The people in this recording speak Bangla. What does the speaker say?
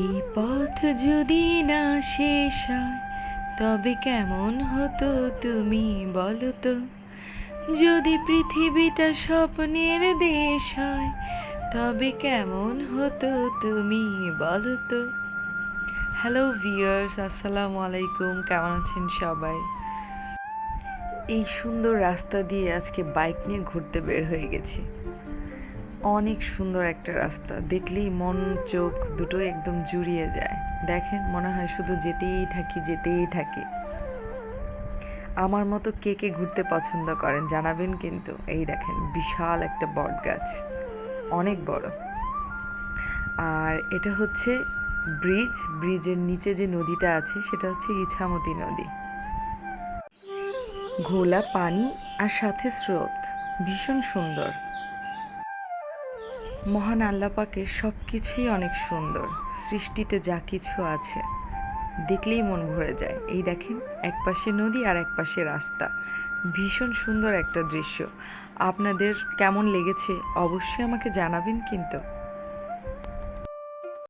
এই পথ যদি না শেষ হয়, তবে কেমন হতো তুমি বলো তো? যদি পৃথিবীটা স্বপ্নের দেশ হয়, তবে কেমন হতো তুমি বলো তো? হ্যালো ভিয়ার্স আসসালামু আলাইকুম, কেমন আছেন সবাই? এই সুন্দর রাস্তা দিয়ে আজকে বাইক নিয়ে ঘুরতে বের হয়ে গেছি। অনেক সুন্দর একটা রাস্তা। দেখলেই মন, চোখ দুটো একদম জুড়িয়ে যায়। দেখেন, মনে হয় শুধু যেতেই থাকি যেতেই থাকি। আমার মতো কে কে ঘুরতে পছন্দ করেন জানাবেন কিন্তু। এই দেখেন, বিশাল একটা বট গাছ। অনেক বড়। আর এটা হচ্ছে ব্রিজ। ব্রিজের নিচে যে নদীটা আছে, সেটা হচ্ছে ইছামতি নদী। ঘোলা পানি আর সাথে স্রোত। ভীষণ সুন্দর। মহান আল্লাপাকের সব কিছুই অনেক সুন্দর। সৃষ্টিতে যা কিছু আছে, দেখলেই মন ভরে যায়। এই দেখেন এক পাশে নদী আর এক পাশে রাস্তা। ভীষণ সুন্দর একটা দৃশ্য। আপনাদের কেমন লেগেছে অবশ্যই আমাকে জানাবেন কিন্তু।